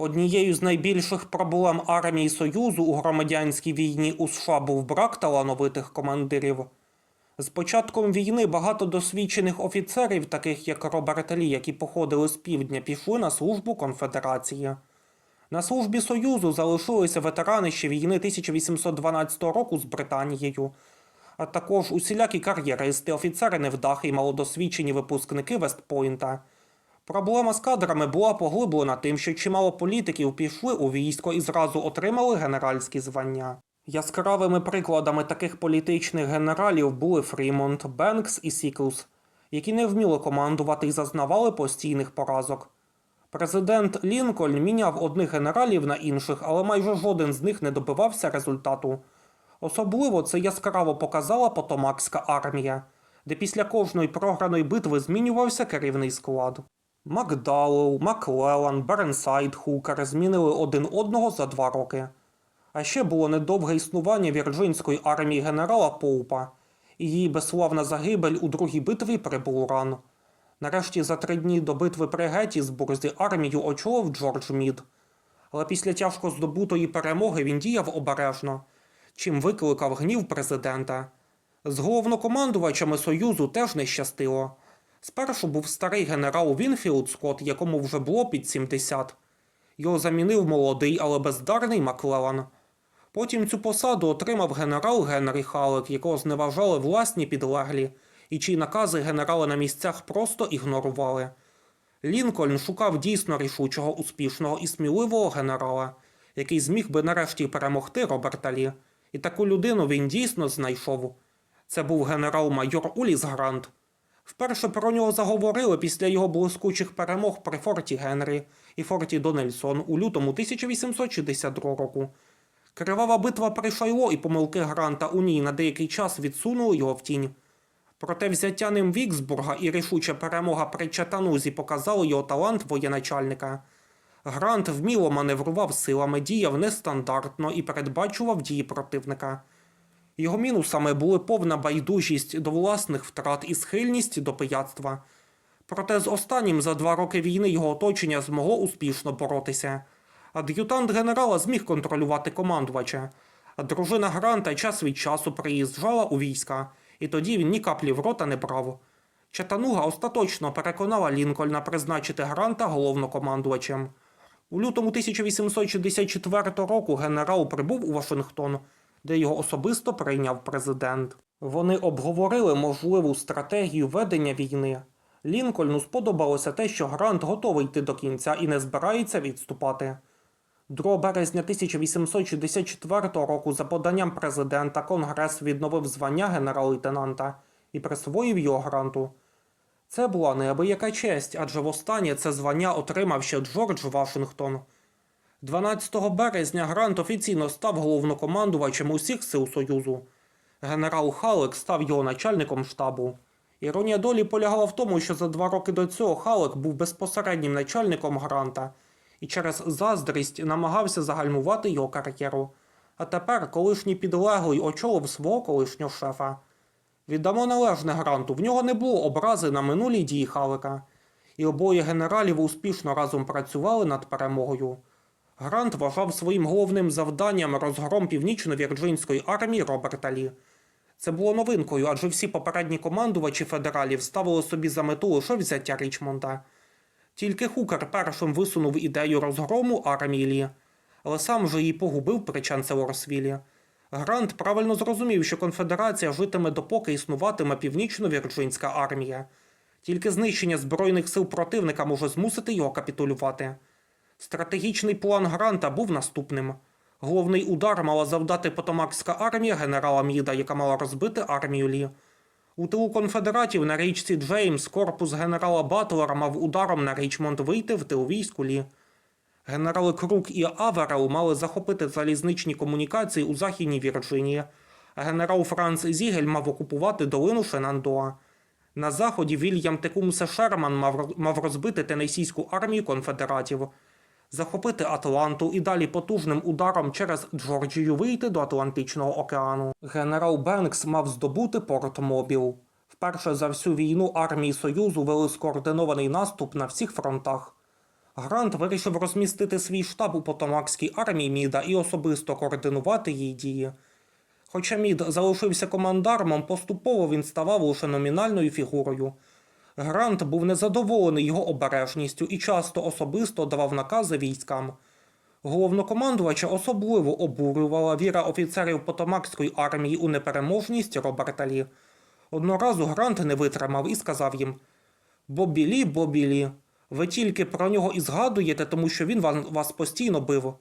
Однією з найбільших проблем армії Союзу у громадянській війні у США був брак талановитих командирів. З початком війни багато досвідчених офіцерів, таких як Роберт Лі, які походили з півдня, пішли на службу конфедерації. На службі Союзу залишилися ветерани ще війни 1812 року з Британією, а також усілякі кар'єристи, офіцери невдахи і малодосвідчені випускники Вестпойнта. Проблема з кадрами була поглиблена тим, що чимало політиків пішли у військо і зразу отримали генеральські звання. Яскравими прикладами таких політичних генералів були Фрімонт, Бенкс і Сіклс, які не вміли командувати і зазнавали постійних поразок. Президент Лінкольн міняв одних генералів на інших, але майже жоден з них не добивався результату. Особливо це яскраво показала Потомакська армія, де після кожної програної битви змінювався керівний склад. Макдауелл, Маклеллан, Бернсайд, Хукер змінили один одного за два роки. А ще було недовге існування вірджинської армії генерала Поупа, і її безславна загибель у другій битві при Булран. Нарешті за три дні до битви при Геттісбурзі армію очолив Джордж Мід. Але після тяжко здобутої перемоги він діяв обережно, чим викликав гнів президента. З головнокомандувачами Союзу теж не щастило. Спершу був старий генерал Вінфілд Скотт, якому вже було під 70. Його замінив молодий, але бездарний Маклеллан. Потім цю посаду отримав генерал Генрі Халек, якого зневажали власні підлеглі, і чиї накази генерали на місцях просто ігнорували. Лінкольн шукав дійсно рішучого, успішного і сміливого генерала, який зміг би нарешті перемогти Роберта Лі. І таку людину він дійсно знайшов. Це був генерал-майор Уліс Грант. Вперше про нього заговорили після його блискучих перемог при форті Генрі і форті Донельсон у лютому 1862 року. Кривава битва при Шайло і помилки Гранта у ній на деякий час відсунули його в тінь. Проте взяття ним Віксбурга і рішуча перемога при Чатанузі показали його талант воєначальника. Грант вміло маневрував силами, діяв нестандартно і передбачував дії противника. Його мінусами були повна байдужість до власних втрат і схильність до пияцтва. Проте з останнім за два роки війни його оточення змогло успішно боротися. Ад'ютант генерала зміг контролювати командувача, дружина Гранта час від часу приїжджала у війська, і тоді він ні каплі в рота не брав. Чатануга остаточно переконала Лінкольна призначити Гранта головнокомандувачем. У лютому 1864 року генерал прибув у Вашингтон, де його особисто прийняв президент. Вони обговорили можливу стратегію ведення війни. Лінкольну сподобалося те, що Грант готовий йти до кінця і не збирається відступати. 2 березня 1864 року за поданням президента Конгрес відновив звання генерал-лейтенанта і присвоїв його гранту. Це була неабияка честь, адже востаннє це звання отримав ще Джордж Вашингтон. 12 березня Грант офіційно став головнокомандувачем усіх сил Союзу. Генерал Халек став його начальником штабу. Іронія долі полягала в тому, що за два роки до цього Халек був безпосереднім начальником Гранта і через заздрість намагався загальмувати його кар'єру. А тепер колишній підлеглий очолив свого колишнього шефа. Віддамо належне Гранту, в нього не було образи на минулі дії Халека, і обоє генералів успішно разом працювали над перемогою. Грант вважав своїм головним завданням розгром північно-вірджинської армії Роберта Лі. Це було новинкою, адже всі попередні командувачі федералів ставили собі за мету лише взяття Річмонда. Тільки Хукер першим висунув ідею розгрому армії Лі, але сам же її погубив при Чанселорсвілі. Грант правильно зрозумів, що конфедерація житиме допоки існуватиме північно-вірджинська армія. Тільки знищення збройних сил противника може змусити його капітулювати. Стратегічний план Гранта був наступним. Головний удар мала завдати Потомакська армія генерала Міда, яка мала розбити армію Лі. У тилу конфедератів на річці Джеймс корпус генерала Батлера мав ударом на Річмонд вийти в тил війську Лі. Генерали Крук і Аверел мали захопити залізничні комунікації у Західній Вірджинії, а генерал Франц Зігель мав окупувати долину Шенандоа. На заході Вільям Текумсе Шерман мав, розбити Тенесійську армію конфедератів, захопити Атланту і далі потужним ударом через Джорджію вийти до Атлантичного океану. Генерал Бенкс мав здобути Порт Мобіл. Вперше за всю війну армії Союзу вели скоординований наступ на всіх фронтах. Грант вирішив розмістити свій штаб у Потомакській армії Міда і особисто координувати її дії. Хоча Мід залишився командармом, поступово він ставав лише номінальною фігурою. Грант був незадоволений його обережністю і часто особисто давав накази військам. Головнокомандувача особливо обурювала віра офіцерів Потомакської армії у непереможність Роберта Лі. Одного разу Грант не витримав і сказав їм: Бобі Лі, Бобі Лі, ви тільки про нього і згадуєте, тому що він вас постійно бив.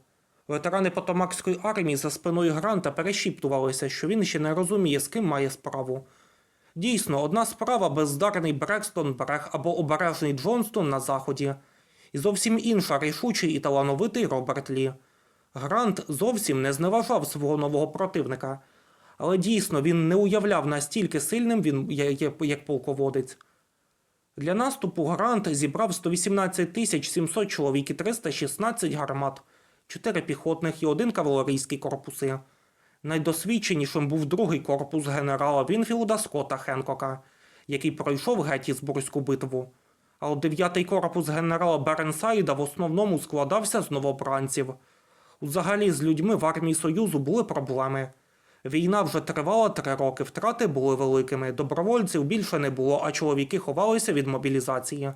Ветерани Потомакської армії за спиною Гранта перешіптувалися, що він ще не розуміє, з ким має справу. Дійсно, одна справа бездарний Брекстон Брех або обережний Джонстон на заході, і зовсім інша рішучий і талановитий Роберт Лі. Грант зовсім не зневажав свого нового противника, але дійсно він не уявляв настільки сильним він я- як полководець. Для наступу Грант зібрав 118 тисяч 700 чоловік і 316 гармат, 4 піхотних і один кавалерійський корпуси. Найдосвідченішим був другий корпус генерала Вінфілда Скотта Хенкока, який пройшов Геттісбурзьку битву. А от дев'ятий корпус генерала Беренсайда в основному складався з новобранців. Взагалі з людьми в армії Союзу були проблеми. Війна вже тривала три роки, втрати були великими, добровольців більше не було, а чоловіки ховалися від мобілізації.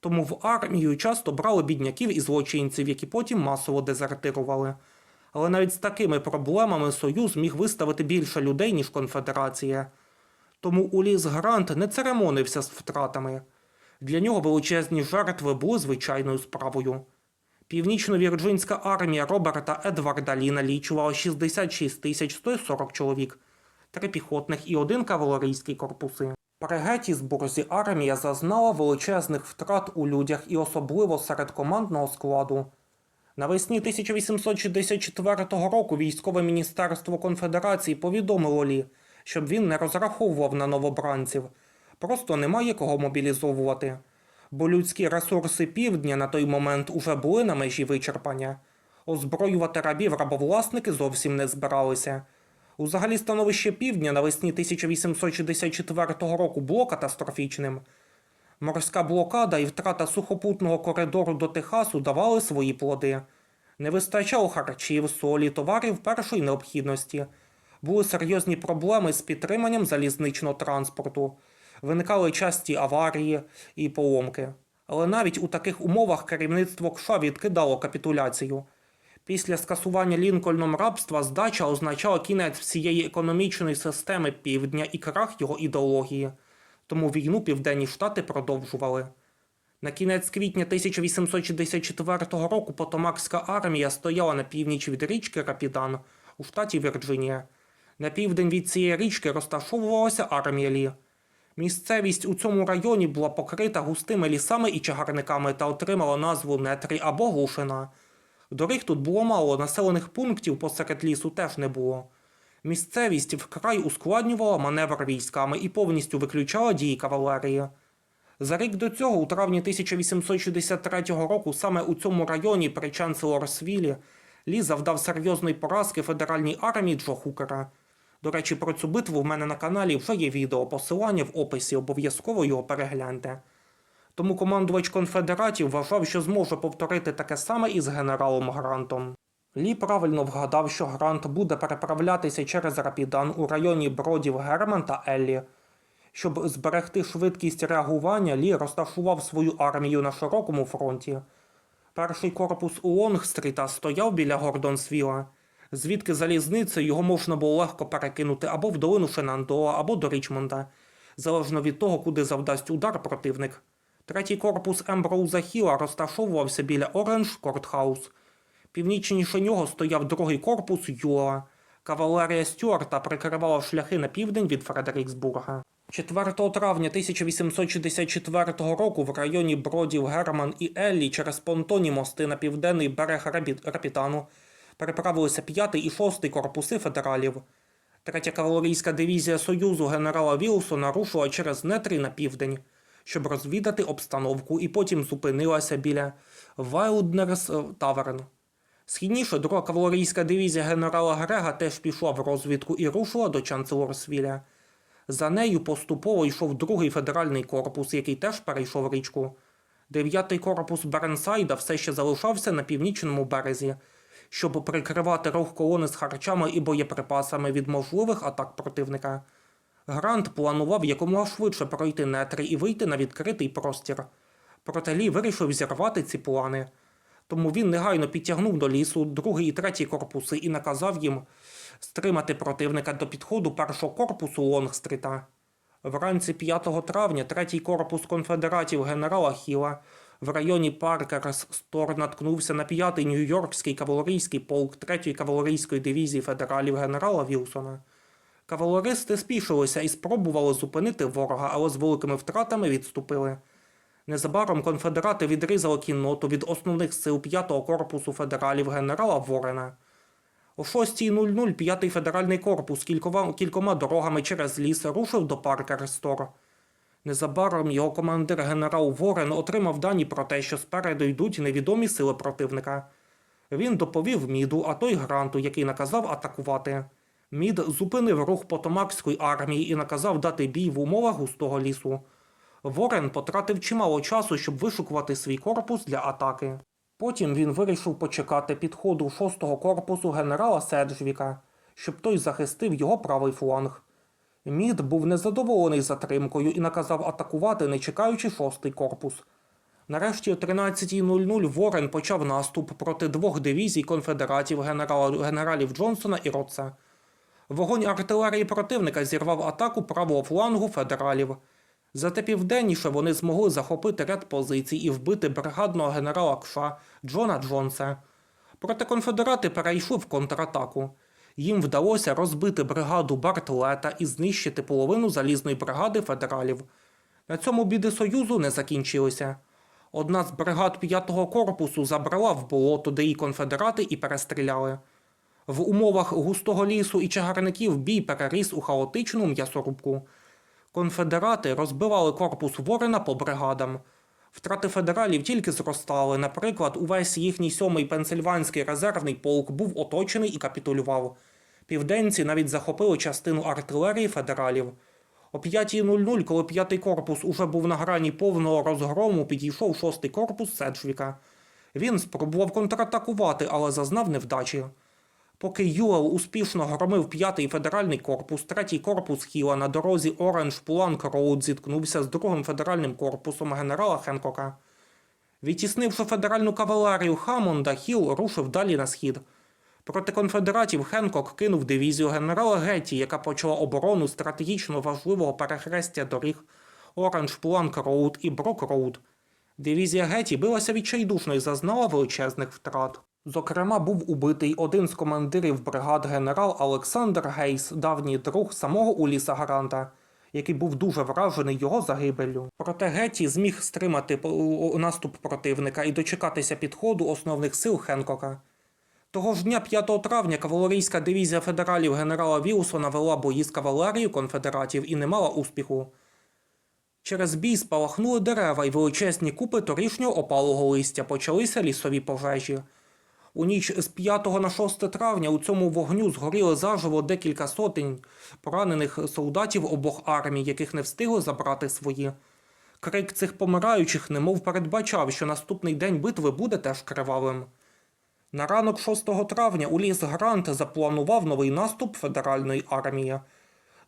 Тому в армію часто брали бідняків і злочинців, які потім масово дезертирували. Але навіть з такими проблемами Союз міг виставити більше людей, ніж конфедерація. Тому Уліс Грант не церемонився з втратами. Для нього величезні жертви були звичайною справою. Північно-вірджинська армія Роберта Едварда Лі налічувала 66 тисяч 140 чоловік, три піхотних і один кавалерійський корпуси. При Геттісбурзі армія зазнала величезних втрат у людях і особливо серед командного складу. Навесні 1864 року військове міністерство конфедерації повідомило Лі, щоб він не розраховував на новобранців. Просто немає кого мобілізовувати. Бо людські ресурси півдня на той момент уже були на межі вичерпання. Озброювати рабів рабовласники зовсім не збиралися. Узагалі становище півдня навесні 1864 року було катастрофічним. Морська блокада і втрата сухопутного коридору до Техасу давали свої плоди. Не вистачало харчів, солі, товарів першої необхідності. Були серйозні проблеми з підтриманням залізничного транспорту. Виникали часті аварії і поломки. Але навіть у таких умовах керівництво КША відкидало капітуляцію. Після скасування Лінкольном рабства здача означала кінець всієї економічної системи півдня і крах його ідеології. Тому війну Південні Штати продовжували. На кінець квітня 1864 року Потомакська армія стояла на північ від річки Рапідан у штаті Вірджинія. На південь від цієї річки розташовувалася армія Лі. Місцевість у цьому районі була покрита густими лісами і чагарниками та отримала назву Нетрі або Глушина. Доріг тут було мало, населених пунктів посеред лісу теж не було. Місцевість вкрай ускладнювала маневр військами і повністю виключала дії кавалерії. За рік до цього, у травні 1863 року, саме у цьому районі при Чанселорсвілі Лі завдав серйозної поразки федеральній армії Джо Хукера. До речі, про цю битву в мене на каналі вже є відео, посилання в описі, обов'язково його перегляньте. Тому командувач конфедератів вважав, що зможе повторити таке саме із генералом Грантом. Лі правильно вгадав, що Грант буде переправлятися через Рапідан у районі бродів Герман та Еллі. Щоб зберегти швидкість реагування, Лі розташував свою армію на широкому фронті. Перший корпус у Лонгстріта стояв біля Гордонсвіла, звідки залізницею його можна було легко перекинути або в долину Шенандоа, або до Річмонда, залежно від того, куди завдасть удар противник. Третій корпус Емброуза Хіла розташовувався біля Оранж Кортхаус. Північніше нього стояв другий корпус Юла. Кавалерія Стюарта прикривала шляхи на південь від Фредеріксбурга. 4 травня 1864 року в районі бродів Герман і Еллі через понтонні мости на південний берег Рапітану переправилися 5 і 6 корпуси федералів. Третя кавалерійська дивізія Союзу генерала Вілсона рушила через Нетрі на південь, щоб розвідати обстановку, і потім зупинилася біля Вайлднерс Таверн. Східніше друга кавалерійська дивізія генерала Грега теж пішла в розвідку і рушила до Чанцелорсвіля. За нею поступово йшов другий федеральний корпус, який теж перейшов річку. Дев'ятий корпус Бернсайда все ще залишався на північному березі, щоб прикривати рух колони з харчами і боєприпасами від можливих атак противника. Грант планував якомога швидше пройти нетри і вийти на відкритий простір. Проте Лі вирішив зірвати ці плани. Тому він негайно підтягнув до лісу другий і третій корпуси і наказав їм стримати противника до підходу першого корпусу Лонгстріта. Вранці 5 травня третій корпус конфедератів генерала Хіла в районі Паркерс Стор наткнувся на п'ятий Нью-Йоркський кавалерійський полк третьої кавалерійської дивізії федералів генерала Вілсона. Кавалеристи спішилися і спробували зупинити ворога, але з великими втратами відступили. Незабаром конфедерати відрізали кінноту від основних сил 5-го корпусу федералів генерала Ворена. О 6.00 5-й федеральний корпус кількома, кількома дорогами через ліс рушив до Паркерстор. Незабаром його командир генерал Ворен отримав дані про те, що спереду йдуть невідомі сили противника. Він доповів Міду, а той Гранту, який наказав атакувати. Мід зупинив рух Потомакської армії і наказав дати бій в умовах густого лісу. Ворен потратив чимало часу, щоб вишукувати свій корпус для атаки. Потім він вирішив почекати підходу 6-го корпусу генерала Седжвіка, щоб той захистив його правий фланг. Мід був незадоволений затримкою і наказав атакувати, не чекаючи 6-й корпус. Нарешті о 13.00 Ворен почав наступ проти двох дивізій конфедератів генерала, генералів Джонсона і Ротса. Вогонь артилерії противника зірвав атаку правого флангу федералів. Зате південніше вони змогли захопити ряд позицій і вбити бригадного генерала Кша Джона Джонса. Проте конфедерати перейшли в контратаку. Їм вдалося розбити бригаду Бартлета і знищити половину залізної бригади федералів. На цьому біди Союзу не закінчилися. Одна з бригад 5-го корпусу забрала в болото, де її конфедерати і перестріляли. В умовах густого лісу і чагарників бій переріс у хаотичну м'ясорубку. Конфедерати розбивали корпус Ворена по бригадам. Втрати федералів тільки зростали. Наприклад, увесь їхній сьомий пенсильванський резервний полк був оточений і капітулював. Південці навіть захопили частину артилерії федералів. О 5.00, коли п'ятий корпус уже був на грані повного розгрому, підійшов шостий корпус Седжвіка. Він спробував контратакувати, але зазнав невдачі. Поки Юел успішно громив п'ятий федеральний корпус, третій корпус Хіла на дорозі Оранж Планк Роуд зіткнувся з другим федеральним корпусом генерала Хенкока. Відтіснивши федеральну кавалерію Хамонда, Хіл рушив далі на схід. Проти конфедератів Хенкок кинув дивізію генерала Гетті, яка почала оборону стратегічно важливого перехрестя доріг Оранж Планк Роуд і Брок Роуд. Дивізія Гетті билася відчайдушно і зазнала величезних втрат. Зокрема, був убитий один з командирів бригад генерал Олександр Гейс, давній друг самого Уліса Гаранта, який був дуже вражений його загибеллю. Проте Гетті зміг стримати наступ противника і дочекатися підходу основних сил Хенкока. Того ж дня 5 травня кавалерійська дивізія федералів генерала Вілсона вела бої з кавалерією конфедератів і не мала успіху. Через бій спалахнули дерева і величезні купи торішнього опалого листя, почалися лісові пожежі. У ніч з 5 на 6 травня у цьому вогню згоріли заживо декілька сотень поранених солдатів обох армій, яких не встигли забрати свої. Крик цих помираючих немов передбачав, що наступний день битви буде теж кривавим. На ранок 6 травня Уліс Грант запланував новий наступ федеральної армії.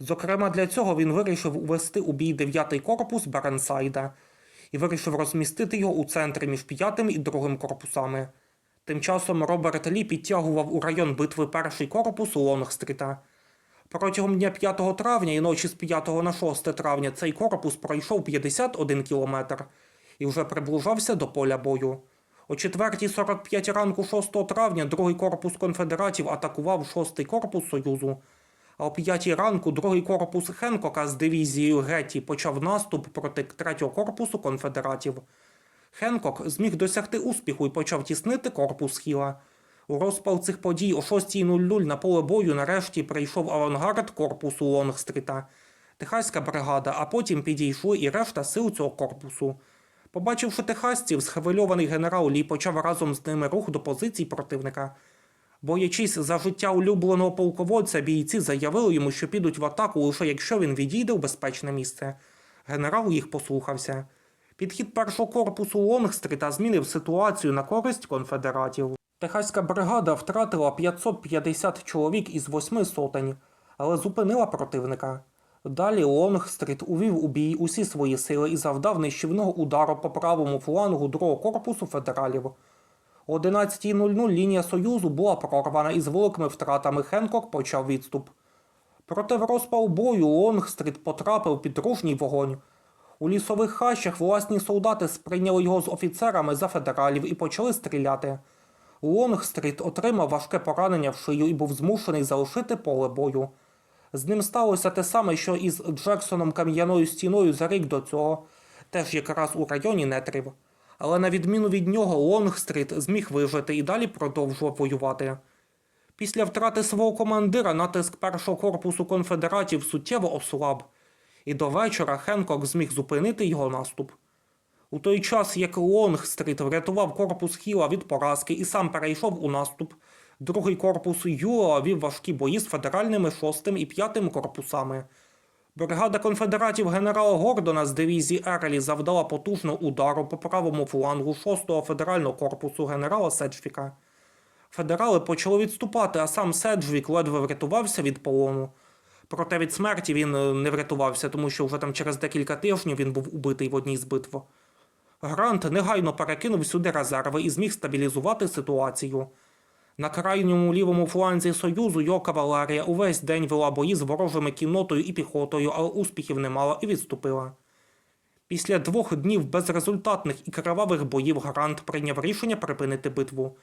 Зокрема, для цього він вирішив увести у бій 9-й корпус Беренсайда і вирішив розмістити його у центрі між 5 і 2 корпусами. Тим часом Роберт Лі підтягував у район битви перший корпус Лонгстріта. Протягом дня 5 травня і ночі з 5 на 6 травня цей корпус пройшов 51 кілометр і вже приближався до поля бою. О 4.45 ранку 6 травня другий корпус конфедератів атакував 6-й корпус Союзу. А о 5 ранку другий корпус Хенкока з дивізією Гетті почав наступ проти третього корпусу конфедератів. Хенкок зміг досягти успіху і почав тіснити корпус Хіла. У розпал цих подій о 6.00 на поле бою нарешті прийшов авангард корпусу Лонгстріта, техаська бригада, а потім підійшли і решта сил цього корпусу. Побачивши техасців, схвильований генерал Лі почав разом з ними рух до позицій противника. Боячись за життя улюбленого полководця, бійці заявили йому, що підуть в атаку лише якщо він відійде в безпечне місце. Генерал їх послухався. Підхід першого корпусу Лонгстріта змінив ситуацію на користь конфедератів. Техаська бригада втратила 550 чоловік із восьми сотень, але зупинила противника. Далі Лонгстріт увів у бій усі свої сили і завдав нищівного удару по правому флангу другого корпусу федералів. О 11.00 лінія Союзу була прорвана і з великими втратами Хенкок почав відступ. Проте в розпал бою Лонгстріт потрапив під дружній вогонь. У лісових хащах власні солдати сприйняли його з офіцерами за федералів і почали стріляти. Лонгстріт отримав важке поранення в шию і був змушений залишити поле бою. З ним сталося те саме, що і з Джексоном кам'яною стіною за рік до цього, теж якраз у районі нетрів. Але на відміну від нього Лонгстріт зміг вижити і далі продовжував воювати. Після втрати свого командира натиск першого корпусу конфедератів суттєво ослаб, і до вечора Хенкок зміг зупинити його наступ. У той час, як Лонгстріт врятував корпус Хіла від поразки і сам перейшов у наступ, другий корпус Юла вів важкі бої з федеральними 6 і 5 корпусами. Бригада конфедератів генерала Гордона з дивізії Ерлі завдала потужного удару по правому флангу 6-го федерального корпусу генерала Седжвіка. Федерали почали відступати, а сам Седжвік ледве врятувався від полону. Проте від смерті він е, не врятувався, тому що вже там через декілька тижнів він був убитий в одній з битв. Грант негайно перекинув сюди резерви і зміг стабілізувати ситуацію. На крайньому лівому фланзі Союзу його кавалерія увесь день вела бої з ворожими кіннотою і піхотою, але успіхів не мала і відступила. Після двох днів безрезультатних і кривавих боїв Грант прийняв рішення припинити битву.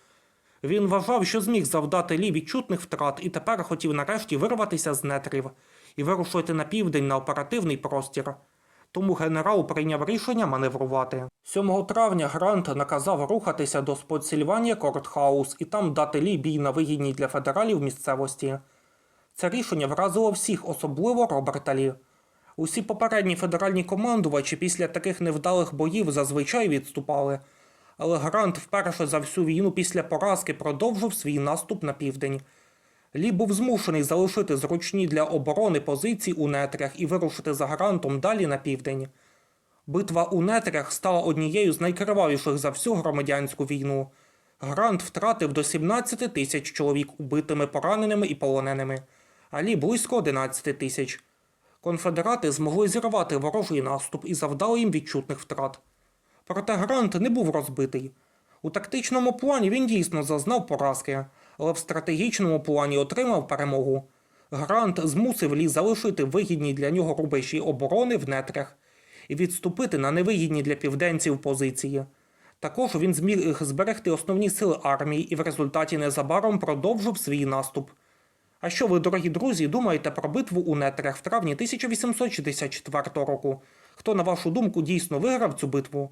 Він вважав, що зміг завдати лі відчутних втрат і тепер хотів нарешті вирватися з нетрів і вирушити на південь на оперативний простір. Тому генерал прийняв рішення маневрувати. 7 травня Грант наказав рухатися до Спотсільванія Кортхаус і там дати лі бій на вигідній для федералів місцевості. Це рішення вразило всіх, особливо Роберта Лі. Усі попередні федеральні командувачі після таких невдалих боїв зазвичай відступали, але Грант вперше за всю війну після поразки продовжив свій наступ на південь. Лі був змушений залишити зручні для оборони позиції у нетрях і вирушити за Грантом далі на південь. Битва у нетрях стала однією з найкривавіших за всю громадянську війну. Грант втратив до 17 тисяч чоловік убитими, пораненими і полоненими, а Лі близько 11 тисяч. Конфедерати змогли зірвати ворожий наступ і завдали їм відчутних втрат. Проте Грант не був розбитий. У тактичному плані він дійсно зазнав поразки, але в стратегічному плані отримав перемогу. Грант змусив Лі залишити вигідні для нього рубежі оборони в нетрях і відступити на невигідні для південців позиції. Також він зміг зберегти основні сили армії і в результаті незабаром продовжив свій наступ. А що ви, дорогі друзі, думаєте про битву у нетрях в травні 1864 року? Хто, на вашу думку, дійсно виграв цю битву?